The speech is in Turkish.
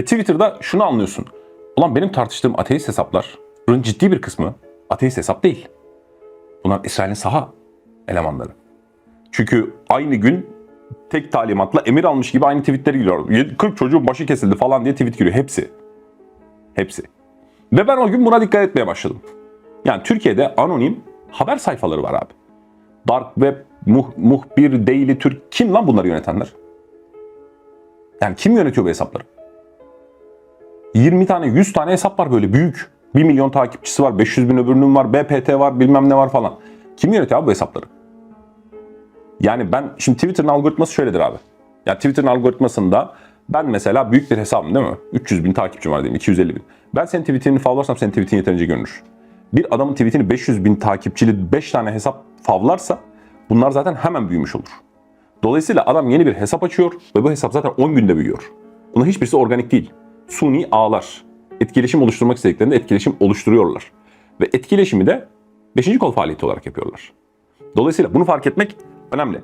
Ve Twitter'da şunu anlıyorsun. Ulan benim tartıştığım ateist hesapların ciddi bir kısmı ateist hesap değil. Bunlar İsrail'in saha elemanları. Çünkü aynı gün tek talimatla emir almış gibi aynı tweetleri giriyor. 40 çocuğun başı kesildi falan diye tweet giriyor. Hepsi. Hepsi. Ve ben o gün buna dikkat etmeye başladım. Yani Türkiye'de anonim haber sayfaları var abi. Dark Web, muh, muhbir, Daily Türk. Kim lan bunları yönetenler? Yani kim yönetiyor bu hesapları? 20 tane, 100 tane hesap var böyle büyük. 1 milyon takipçisi var, 500 bin öbürünün var, BPT var, bilmem ne var falan. Kim yönetiyor abi bu hesapları? Yani ben şimdi Twitter'ın algoritması şöyledir abi. Yani Twitter'ın algoritmasında ben mesela büyük bir hesabım değil mi? 300 bin takipçim var diyelim, 250 bin. Ben senin tweetini favlarsam senin tweetin yeterince görünür. Bir adamın tweetini 500 bin takipçili 5 tane hesap favlarsa bunlar zaten hemen büyümüş olur. Dolayısıyla adam yeni bir hesap açıyor ve bu hesap zaten 10 günde büyüyor. Bunun hiçbirisi organik değil. Suni ağlar. Etkileşim oluşturmak istediklerinde etkileşim oluşturuyorlar. Ve etkileşimi de 5. kol faaliyeti olarak yapıyorlar. Dolayısıyla bunu fark etmek önemli.